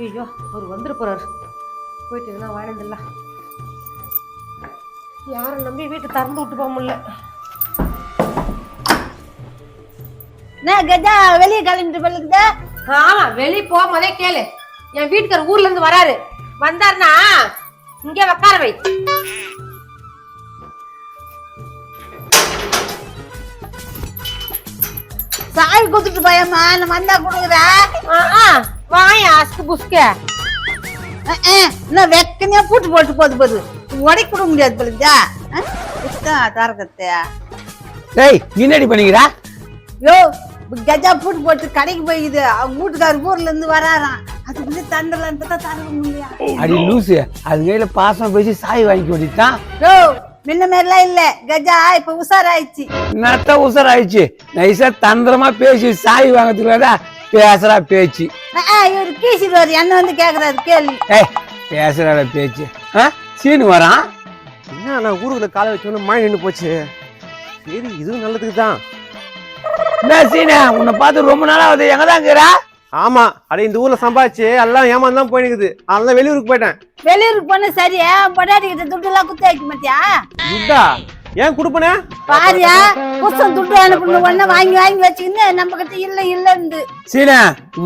ஐயோ அவர் வந்துட போறாரு. போயிட்டு எதுனா வாங்கிடலாம் யாரை நம்பி வீட்டை திறந்து விட்டு போக முடியல. என்ன கஜா வெளியே கிளம்பிட்டு பல்லுக்குதா ஆமா வெளியே போகும்போதே கேளு. என் வீட்டுக்கார ஊர்ல இருந்து வராரு. வந்தாருன்னா இங்கே உட்கார வை. சாவி குத்துட்டு போயம்மா நான் வந்தா கொடுக்குற? வாயா அஸ்கு புஸ்க இன்னும் வெக்கனையா பூட்டு போட்டு போது போது. உடை கொடுக்க முடியாது பல்லுக்குதா தரக்கத்தையா டேய் என்னடி பண்ணிக்கிறா? யோ கஜா பூட்டு போட்டு கடைக்கு போய்க்குது. அவங்க வீட்டுக்காரர் ஊர்ல இருந்து வராராம். அதுக்குள்ளே தண்டலாம் தான் தர முடியா அடி லூசு. அது கையில பாசம் பேசி சாய் வாங்கி ஓடிட்டான் யோ முன்ன மாதிரிலாம் இல்ல. கஜா இப்ப உஷாராயிடுச்சு. நத்த உசர் ஆயிடுச்சு நைஸா தந்திரமா பேசி சாய் வாங்கறதுக்குள்ளடா பேசுறா பேச்சு. இவர் கீசிடுவார் என்ன வந்து கேக்குறாரு கேள்வி ஏய் பேசுறாட பேச்சு. ஆ சீனு வரான்? என்ன நான் ஊருக்குள்ள காலை வச்சோன்னு மழை நின்று போச்சு? சரி இதுவும் நல்லதுக்கு தான். என்ன சீனு உன்னை பார்த்து ரொம்ப நாளா ஆகுது. எங்க தான் இருக்கிறா? ஆமா. அட இந்த ஊர்ல சம்பாதிச்சு எல்லாம் ஏமாந்து தான் போயினுக்குது. அதனால வெளியூருக்கு போயிட்டேன். வெளியூருக்கு போன சரியா? பொண்டாட்டி கிட்ட துட்டு எல்லாம் குத்தி வைக்க மாட்டியா? துட்டா ஏன் கொடுப்பனே? பாரியா புருஷன் துட்டு அனுப்பணும் ஒண்ணு வாங்கி வாங்கி வச்சுக்கின்னு நம்ம கிட்ட இல்ல இல்லன்னு. சீனு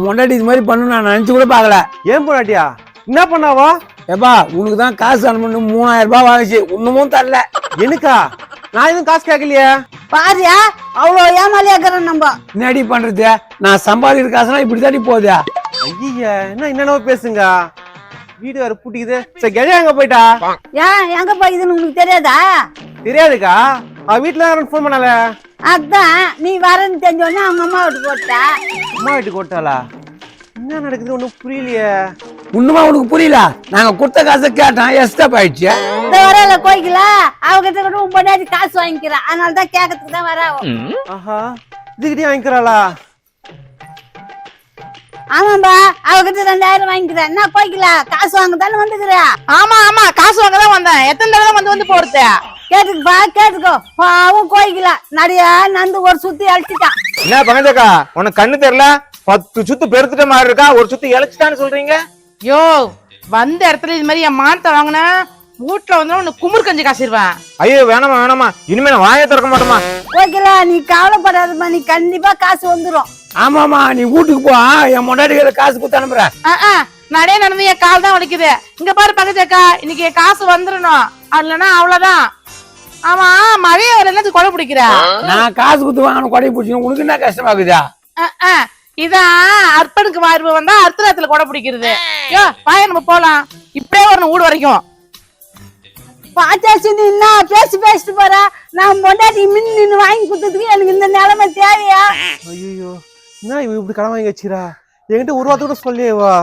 முன்னாடி இது மாதிரி பண்ணு நான் நினைச்சு கூட பார்க்கல. ஏன் போனாட்டியா என்ன பண்ணாவோ? ஏப்பா உனக்கு தான் காசு அனுப்பணும் மூணாயிரம் ரூபாய் வாங்கிச்சு. இன்னமும் தரல. எனக்கா? நான் எதுவும் காசு கேட்கலையே. பாரியா அவ்வளவு ஏமாலியா இருக்கிறோம் நம்ம. என்னடி பண்றது? நான் சம்பாதிக்கிற காசுலாம் இப்படி தாண்டி போகுது. ஐயா என்ன என்னென்னவோ பேசுங்க. வீடு வேற பூட்டிக்குது. சரி கெஜா எங்க போயிட்டா? ஏன் எங்க போய்க்குதுன்னு உனக்கு தெரியாதா? தெரியாதுக்கா? அவ வீட்டுல ஃபோன் பண்ணல அதான் நீ வரேன்னு தெரிஞ்சோடனே அவங்க அம்மா விட்டு போட்டா. அம்மா வீட்டுக்கு ஓட்டாளா என்ன நடக்குது? ஒன்றும் புரியலையே. இன்னுமா உனக்கு புரியல? நாங்க கொடுத்த காசை கேட்டோம் எஸ்டப் ஆயிடுச்சு. இந்த வரல கோயிக்கல அவகிட்ட கூட உன் பொண்டாட்டி காசு வாங்கிக்கிறா. அதனால தான் கேட்கறதுக்கு தான் வரா. ஆஹா இதுக்கிட்டே வாங்கிக்கிறாளா? ஆமாம்பா அவகிட்ட ரெண்டாயிரம் வாங்கிக்கிறேன் என்ன கோயிக்கல காசு வாங்க தானே வந்துக்கிறா? ஆமா ஆமா காசு வாங்க தான் வந்தேன். எத்தனை தடவை வந்து வந்து போறது கேட்டுக்குப்பா கேட்டுக்கோ. அவன் கோயிக்கல நிறைய நந்து ஒரு சுத்தி அழிச்சிட்டான் என்ன பங்கஜக்கா உனக்கு கண்ணு தெரியல? பத்து சுத்து பெருத்துட்ட மாதிரி இருக்கா? ஒரு சுத்து இழைச்சிட்டான்னு சொல்றீங்க? யோ வந்த இடத்துல இது மாதிரி என் மானத்தை வாங்கினா வீட்டுல வந்து உனக்கு குமுறு கஞ்சி காசிடுவேன் ஐயோ வேணாமா வேணாமா இனிமே நான் வாயை திறக்க மாட்டோமா கோயிக்கல நீ கவலைப்படாதம்மா. நீ கண்டிப்பா காசு வந்துரும். ஆமாமா நீ வீட்டுக்கு போ. என் முன்னாடி காசு கொடுத்து அனுப்புறேன் நடே நடந்து என் கால் தான் வலிக்குது. இங்க பாரு பக்கத்தக்கா இன்னைக்கு என் காசு வந்துடணும் இல்லைன்னா அவ்வளவுதான். ஆமா மழைய வர என்னது கொடை பிடிக்கிற? நான் காசு கொடுத்து வாங்கணும் கொடை பிடிச்சி உனக்கு என்ன கஷ்டமாக்குதா அஹ், அஹ். இதான் அர்ப்பனுக்கு மார்பு வந்தா அர்த்தத்துல கொடை பிடிக்கிறது. யோ வாய நம்ம போலாம். இப்படியே வரணும் வீடு வரைக்கும். பாச்சாச்சு நீ என்ன பேசி பேசிட்டு போறா? நான் பொண்டாட்டி மின் நின்னு வாங்கி கொடுத்ததுக்கு எனக்கு இந்த நிலைமை தேவையா? ஐயோ என்ன இவ இப்படி கடன் வாங்கி வச்சிரா என்கிட்ட ஒரு வார்த்தை கூட சொல்லியே வா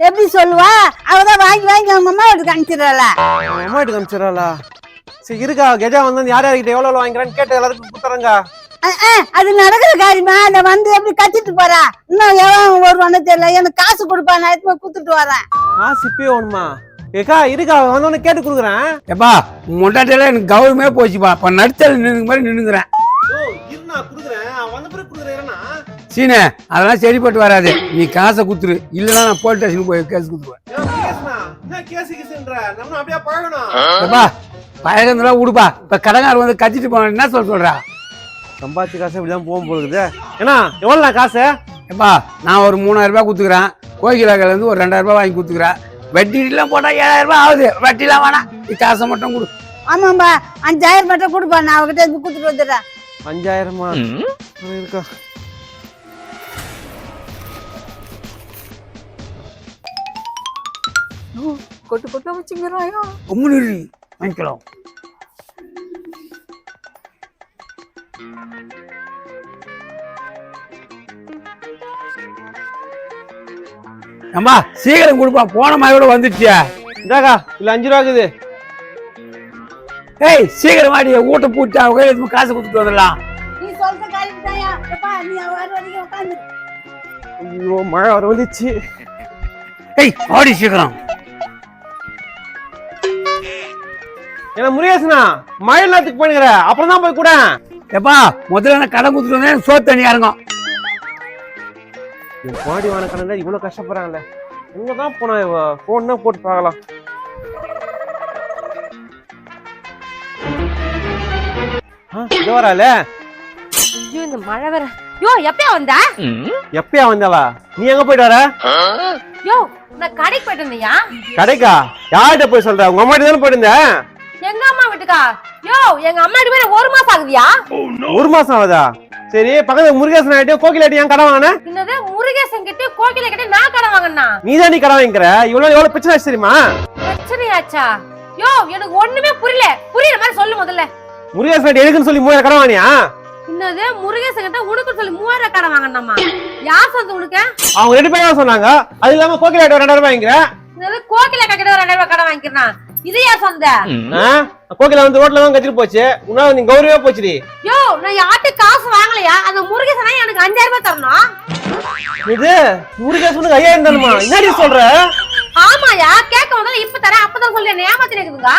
எப்படி சொல்லுவா? அவதான் வாங்கி வாங்கி அவங்க அம்மா வீட்டுக்கு அனுப்பிச்சிடல அவன் அம்மா வீட்டுக்கு அனுப்பிச்சிடறாளா சரி இருக்கா? கெஜா வந்து யார் யார்கிட்ட எவ்வளவு எவ்வளவு வாங்கிக்கிறான்னு கேட்டு எல்லாருக்கும் கொடுத்துறங்க அது நடக்கிற காரியமா? அந்த வந்து எப்படி கத்திட்டு போறா? இன்னும் எவன் வருவானு தெரியல. எனக்கு காசு கொடுப்பா நான் எடுத்து போய் கொடுத்துட்டு வரேன். காசு இப்பயே வேணுமா? ஏக்கா இருக்கா? வந்தவொடனே கேட்டு கொடுக்குறேன். ஏப்பா உன் முன்னாடியெல்லாம் எனக்கு கௌரவமே போச்சுப்பா. இப்ப நடுத்தல் நின்று மாதிரி நின்னுங்கிறேன் சீனு அதெல்லாம் சரிப்பட்டு வராது. நீ காசை குத்துரு இல்லைன்னா நான் போலீஸ் ஸ்டேஷனுக்கு போய் கேஸ் குத்துருவேன் பழகிறதுலாம் விடுப்பா இப்ப கடங்கார் வந்து கத்திட்டு போன என்ன சொல்ல சொல்றா? சம்பாதிச்ச காசு இப்படிதான் போகும் போகுது ஏன்னா எவ்வளோண்ணா காசு? ஏப்பா நான் ஒரு மூணாயிரம் ரூபாய் கொடுத்துக்கிறேன். கோகிலாக்கில் இருந்து ஒரு ரெண்டாயிரம் ரூபாய் வாங்கி கொடுத்துக்கிறேன். வட்டிலாம் போட்டா ஏழாயிரம் ரூபாய் ஆகுது. வட்டிலாம் வேணாம். நீ காசை மட்டும் கொடு. ஆமாம்பா அஞ்சாயிரம் மட்டும் கொடுப்பா. நான் அவகிட்ட இருந்து கொடுத்துட்டு வந்துடுறேன். அஞ்சாயிரமா? இருக்கா. கொட்டு கொட்டு வச்சுங்கிறாயா. வாங்கிக்கலாம். அம்மா சீக்கிரம் கொடுப்பா. போன மாதிரி கூட வந்துட்டியா? இந்தாக்கா இல்ல அஞ்சு ரூபா இருக்குது. ஏய் சீக்கிரம் வாடி ஊட்ட பூட்டா எடுத்து காசு கொடுத்துட்டு வந்துடலாம். நீ சொல்ற காரியம் தாயா எப்பா நீ வர வரைக்கும் உட்காந்து. ஐயோ மழை வர வந்துச்சு. ஏய் ஆடி சீக்கிரம். ஏன்னா முருகேசனா மழை நேரத்துக்கு போயினுங்கிற அப்புறம் தான் போய் கூட எப்பா முதல்ல நான் கடன் கொடுத்துட்டு வந்தேன் சோத்து தண்ணி இறங்கும். பாடி வான கடன் இவ்வளவு கஷ்டப்படுறாங்கல்ல எங்கதான் போனா இவ? போன் தான் போட்டு பார்க்கலாம். இதோ வரால ஐயோ இந்த மழை வேற. யோ எப்பயா வந்த? எப்பயா வந்தாவா? நீ எங்க போயிட்டு வர? யோ நான் கடைக்கு போயிட்டு இருந்தியா கடைக்கா? யார்கிட்ட போய் சொல்ற? உங்க அம்மா தானே போயிட்டு இருந்த எங்க அம்மா வீட்டுக்கா? யோ எங்க அம்மா வீட்டு போய் ஒரு மாசம் ஆகுதியா? ஒரு மாசம் ஆகுதா? சரி பக்கத்துல முருகேசன் ஆயிட்டு கோகில் ஆயிட்டு ஏன் கடை வாங்கின? என்னது முருகேசன் கிட்ட கோகில கிட்ட நான் கடை வாங்கினா நீ தான் நீ கடை வாங்கிக்கிற? இவ்வளவு எவ்வளவு பிரச்சனை ஆச்சு தெரியுமா? பிரச்சனையாச்சா? யோ எனக்கு ஒண்ணுமே புரியல. புரியுற மாதிரி சொல்லு முதல்ல. முருகேசன் எதுக்குன்னு சொல்லி மூவாயிரம் கடை வாங்கினியா? என்னது முருகேசன் கிட்ட உனக்கு சொல்லி மூவாயிரம் கடை வாங்கினம்மா யார் சொந்த உனக்கு? அவங்க ரெண்டு பேரும் சொன்னாங்க. அது இல்லாம கோகில் ஆயிட்டு ரெண்டாயிரம் ரூபாய் வாங்கிக்கிற. என்னது கோகில கிட்ட ஒரு ரெண்டாயிரம் ரூபாய் கடை வாங்கிக்கிறான்? இது யார் சொந்த கோகில வந்து ரோட்ல தான் கத்திட்டு போச்சு. உன்னால நீ கௌரவா போச்சுடி. யோ நான் யார்கிட்ட காசு வாங்கலையா? அந்த முருகேசனா எனக்கு அஞ்சாயிரம் ரூபாய் தரணும். இது முருகேசனுக்கு ஐயாயிரம் தானுமா என்னடி சொல்ற? ஆமாயா கேட்க வந்தாலும் இப்ப தரேன். அப்பதான் சொல்றேன் ஏமாத்தி இருக்குதுங்க.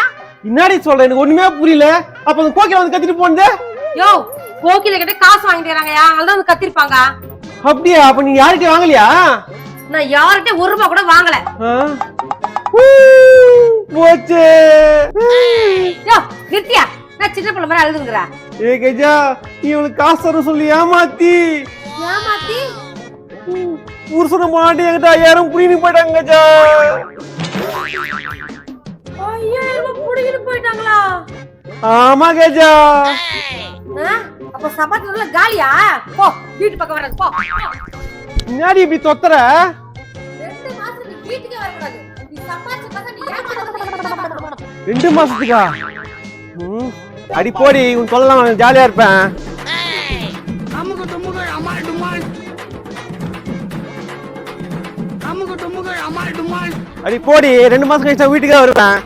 என்னடி சொல்ற? எனக்கு ஒண்ணுமே புரியல. அப்ப அந்த கோகில வந்து கத்திட்டு போனது? யோ கோகில கிட்ட காசு வாங்கிட்டு வராங்கயா அதனால வந்து கத்திருப்பாங்க அப்படியா? அப்ப நீ யார்கிட்ட வாங்கலையா? நான் யார்கிட்ட ஒரு ரூபாய் கூட வாங்கல. போச்சு. யோ நித்யா நான் சின்ன பிள்ளை மாதிரி அழுதுங்கிற ஏ கஜா இவனுக்கு காசு தர சொல்லி ஏமாத்தி. ஏமாத்தி? புருஷனை மாட்டி என்கிட்ட ஐயாயிரம் புடின்னு போயிட்டாங்க கஜா. ஐயாயிரம் போயிட்டாங்களா? ஆமா கஜா? அப்ப சபாத்துல காலியா? போ வீட்டு பக்கம் வராது போ முன்னாடி இப்படி தொத்துற? ரெண்டு நீ வீட்டுக்கே வரக்கூடாது. ரெண்டு மாசத்துக்கா? அடி போடி உன் சொல்லலாம் ஜாலியா இருப்பேன். அடி போடி ரெண்டு மாசம் கழிச்சா வீட்டுக்கே வருவேன்.